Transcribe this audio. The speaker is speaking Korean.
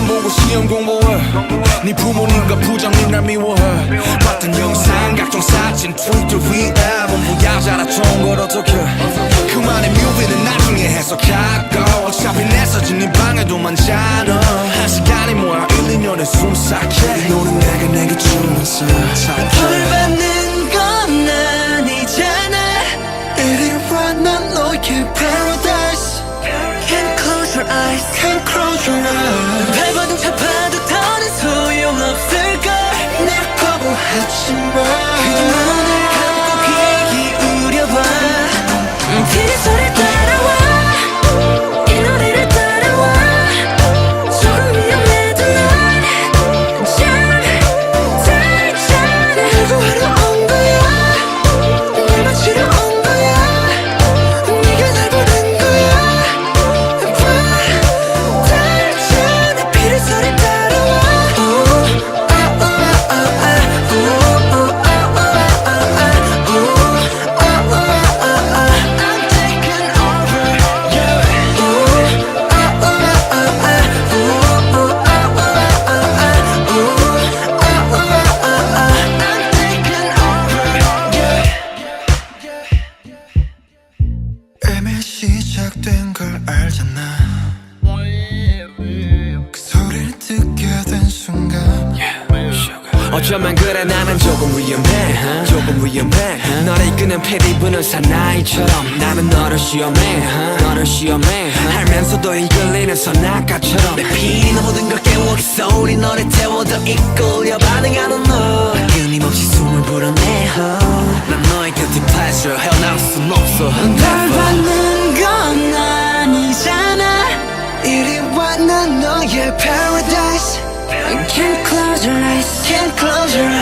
그만 보고 시험 공부해. 네 부모님과 부장님 날 미워해. 봤던 영상 각종 사진 트위터 위앱은 뭐야 자라 좋은 걸 어떡해 그만의 뮤비는 나중에 해석하고 어차피 내 사진 네 방에도 많잖아. 한 시간이 뭐야 1, 2년에 숨삭해. 이 노래 내가 내게 벌 착해 받는 건 아니잖아 이리 와난 너의 paradise. Can't close your eyes Can't close your eyes 시작된 걸 알잖아. 그 소리를 듣게 된 순간. 어쩌면 그래 나는 조금 위험해 조금 위험해 너를 이끄는 패디 부는 사나이처럼 나는 너를 시험해 너를 시험해 알면서도 이끌리는 선악가처럼. 내 피리는 모든 걸 깨워 그 소리 너를 태워도 이끌려 반응하는 너. 끊임없이 숨을 불어내 난 너의 guilty pleasure 헤어나올 순 없어 널 받는 close your eyes